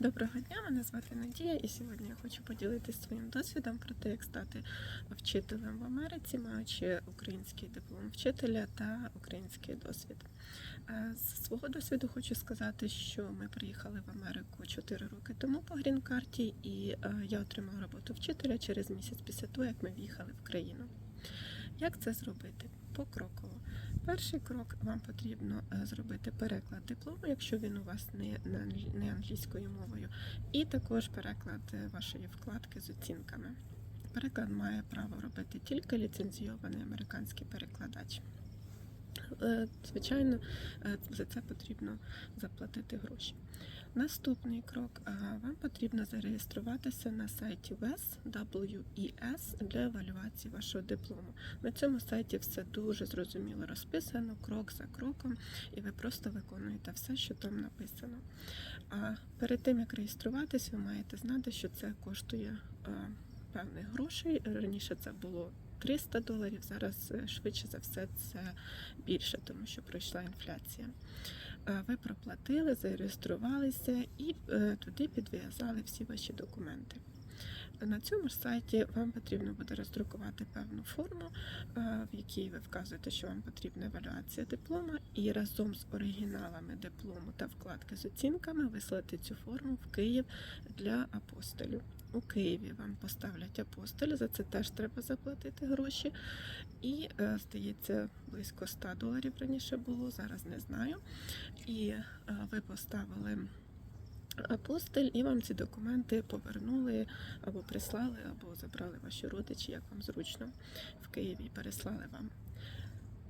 Доброго дня, мене звати Надія, і сьогодні я хочу поділитися своїм досвідом про те, як стати вчителем в Америці, маючи український диплом вчителя та український досвід. Е, З свого досвіду хочу сказати, що ми приїхали в Америку 4 роки тому по грін-карті, і е, я отримала роботу вчителя через місяць після того, як ми в'їхали в країну. Як це зробити? Покроково. Перший крок вам потрібно е, зробити переклад диплому, якщо він у вас не, англійською мовою, і також переклад е, вашої вкладки з оцінками. Переклад має право робити тільки ліцензійований американський перекладач. Е, Звичайно, е, за це потрібно заплатити гроші. Наступний крок е, вам потрібно зареєструватися на сайті WES, WES для евалюації вашого диплому. На цьому сайті все дуже зрозуміло розписано, крок за кроком, і ви просто виконуєте все, що там написано. А перед тим як реєструватись, ви маєте знати, що це коштує певних грошей. Раніше це було 300 доларів, зараз е, швидше за все це більше, тому що пройшла інфляція. Е, Ви проплатили, зареєструвалися і е, туди підв'язали всі ваші документи. На цьому сайті вам потрібно буде роздрукувати певну форму, е, в якій ви вказуєте, що вам потрібна евалюація диплома, і разом з оригіналами диплому та вкладки з оцінками вислати цю форму в Київ для апостолів. У Києві вам поставлять апостоль, за це теж треба заплатити гроші. І, е, здається, близько 100 доларів раніше було, зараз не знаю. І е, ви поставили апостиль, і вам ці документи повернули або прислали, або забрали ваші родичі, як вам зручно в Києві переслали вам.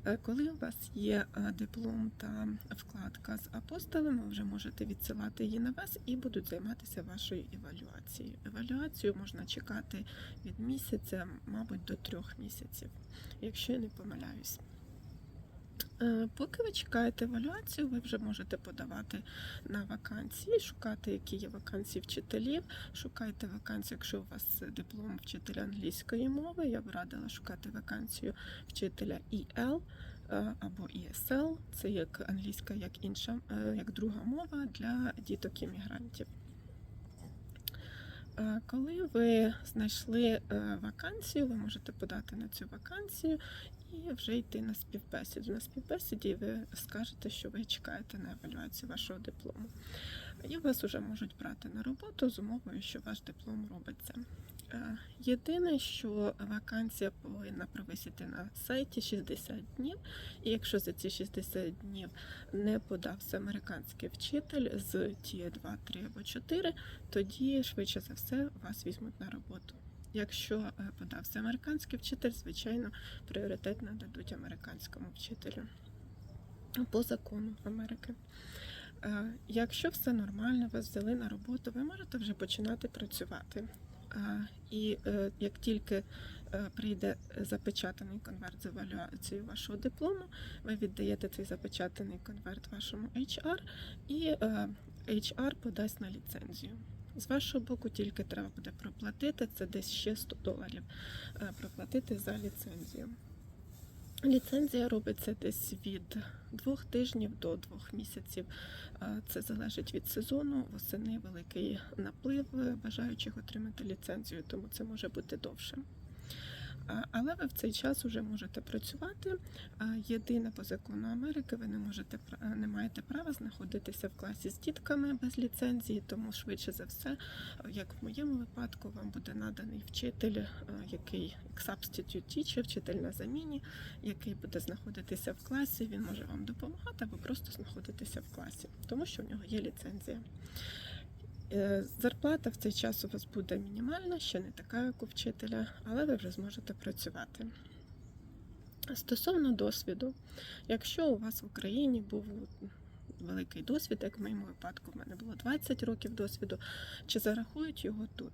Е, Коли у вас є е, диплом та вкладка з апостолем, ви вже можете відсилати її на вас і будуть займатися вашою евалюацією. Евалюацію можна чекати від місяця, мабуть, до трьох місяців, якщо я не помиляюсь. Е, Поки ви чекаєте евалюацію, ви вже можете подавати на вакансії, шукати, які є вакансії вчителів. Шукайте вакансію, якщо у вас диплом вчителя англійської мови. Я б радила шукати вакансію вчителя EL е, або ESL. Це як англійська, як інша, е, як друга мова для діток іммігрантів. Е, Коли ви знайшли вакансію, ви можете подати на цю вакансію і вже йти на співбесіду. На співбесіді ви скажете, що ви чекаєте на евалюацію вашого диплому. І вас вже можуть брати на роботу з умовою, що ваш диплом робиться. Е, Єдине, що вакансія повинна провисіти на сайті 60 днів, і якщо за ці 60 днів не подався американський вчитель з ті 2, 3 або 4, тоді швидше за все вас візьмуть на роботу. Якщо е, подався американський вчитель, звичайно, пріоритет нададуть американському вчителю по закону Америки. Е, Якщо все нормально, вас взяли на роботу, ви можете вже починати працювати. Е, І як тільки прийде запечатаний конверт з евалюацією вашого диплому, ви віддаєте цей запечатаний конверт вашому HR, і HR подасть на ліцензію. З вашого боку тільки треба буде проплатити, це десь ще 100 доларів е, проплатити за ліцензію. Ліцензія робиться десь від двох тижнів до двох місяців. Е, Це залежить від сезону. Восени великий наплив е, бажаючих отримати ліцензію, тому це може бути довше. Але ви в цей час вже можете працювати. Єдине по закону Америки, ви не можете не маєте права знаходитися в класі з дітками без ліцензії, тому швидше за все, як в моєму випадку, вам буде наданий вчитель, який як substitute teacher, вчитель на заміні, який буде знаходитися в класі. Він може вам допомагати або просто знаходитися в класі, тому що в нього є ліцензія. Е, Зарплата в цей час у вас буде мінімальна, ще не така, як у вчителя, але ви вже зможете працювати. Стосовно досвіду, якщо у вас в Україні був великий досвід, як в моєму випадку, в мене було 20 років досвіду, чи зарахують його тут?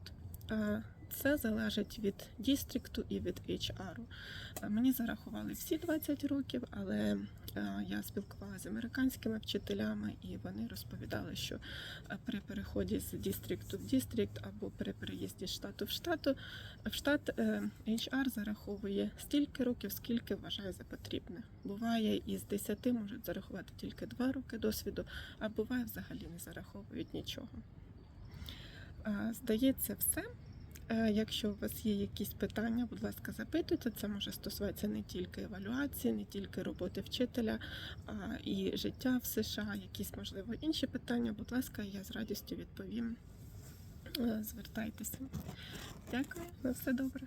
Це залежить від дістрікту і від HR. Е, Мені зарахували всі 20 років, але е, я спілкувалася з американськими вчителями, і вони розповідали, що е, при переході з дістрікту в дістрикт або при переїзді з штату в штату в штат HR зараховує стільки років, скільки вважає за потрібне. Буває із 10 можуть зарахувати тільки 2 роки досвіду, а буває взагалі не зараховують нічого. Здається, все. Е, Якщо у вас є якісь питання, будь ласка, запитуйте. Це може стосуватися не тільки евалюації, не тільки роботи вчителя, а і життя в США, якісь можливо інші питання. Будь ласка, я з радістю відповім. Е, Звертайтеся. Дякую, на все добре.